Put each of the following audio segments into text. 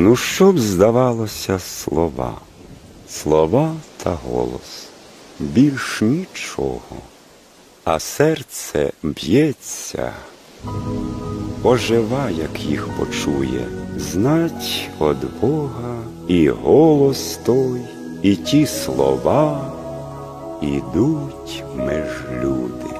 Ну, що б здавалося слова, слова та голос, більш нічого, а серце б'ється, ожива, як їх почує, знать од Бога і голос той, і ті слова ідуть меж люди.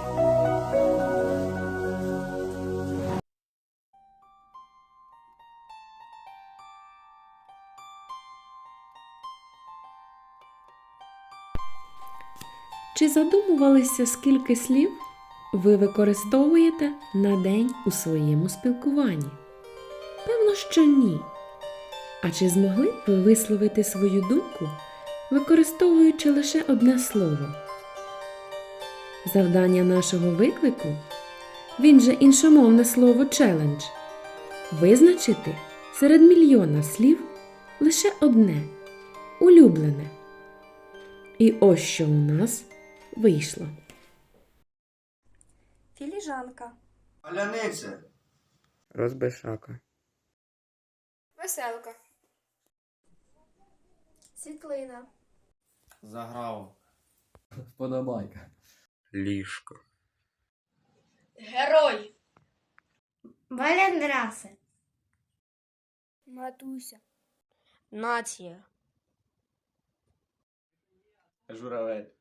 Чи задумувалися, скільки слів ви використовуєте на день у своєму спілкуванні? Певно, що ні. А чи змогли б ви висловити свою думку, використовуючи лише одне слово? Завдання нашого виклику він же іншомовне слово челендж визначити серед мільйона слів лише одне улюблене. І ось що у нас вийшло. Філіжанка. Паляниця. Розбишака. Веселка. Світлина. Заграв. Вподобайка. Ліжко. Герой. Валендраси. Матуся. Нація. Журавель.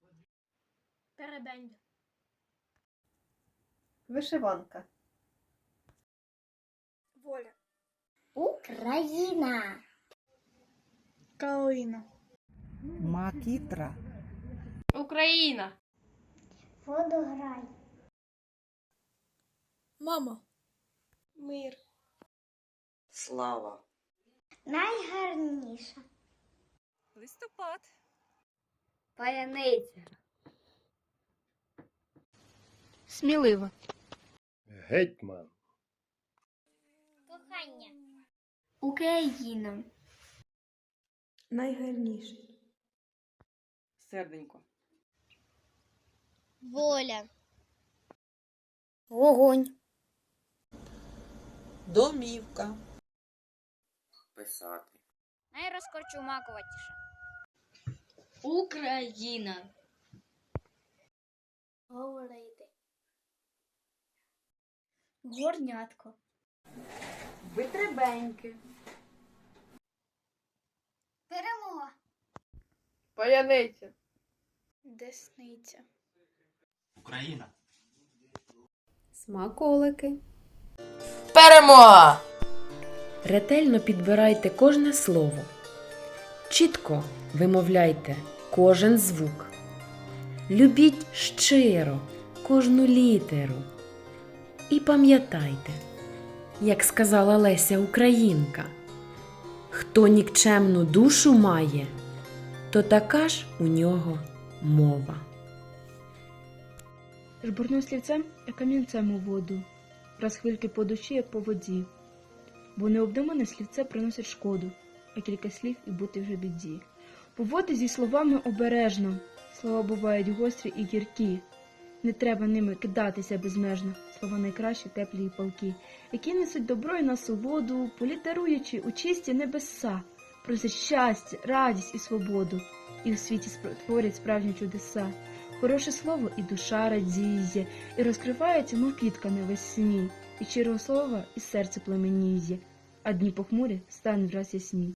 Перебень. Вишиванка. Воля. Україна. Калина. Макітра. Україна. Водограй. Мама. Мир. Слава. Найгарніша. Листопад. Паяниця. Смілива. Гетьман. Кохання. Україна. Найгарніше. Серденько. Воля. Вогонь. Домівка. Писати. Найрозкорчумакуватіша. Україна. Говорити. Горнятко. Витребеньки. Перемога. Паяниця. Десниця. Україна. Смаколики. Перемога! Ретельно підбирайте кожне слово. Чітко вимовляйте кожен звук. Любіть щиро кожну літеру. І пам'ятайте, як сказала Леся Українка, хто нікчемну душу має, то така ж у нього мова. Жбурнув слівцем, як камінцем у воду, раз хвильки по душі, як по воді. Бо необдумане слівце приносить шкоду, а кілька слів і бути вже біді. Поводи зі словами обережно, слова бувають гострі і гіркі. Не треба ними кидатися безмежно, слова найкращі, теплі і палкі, які несуть добро і насолоду, політеруючи у чисті небеса, просять щастя, радість і свободу, і в світі творять справжні чудеса. Хороше слово і душа радіє, і розкривається, мов квітка навесні, і щирого слова і серце пламеніє, а дні похмурі стануть враз ясні.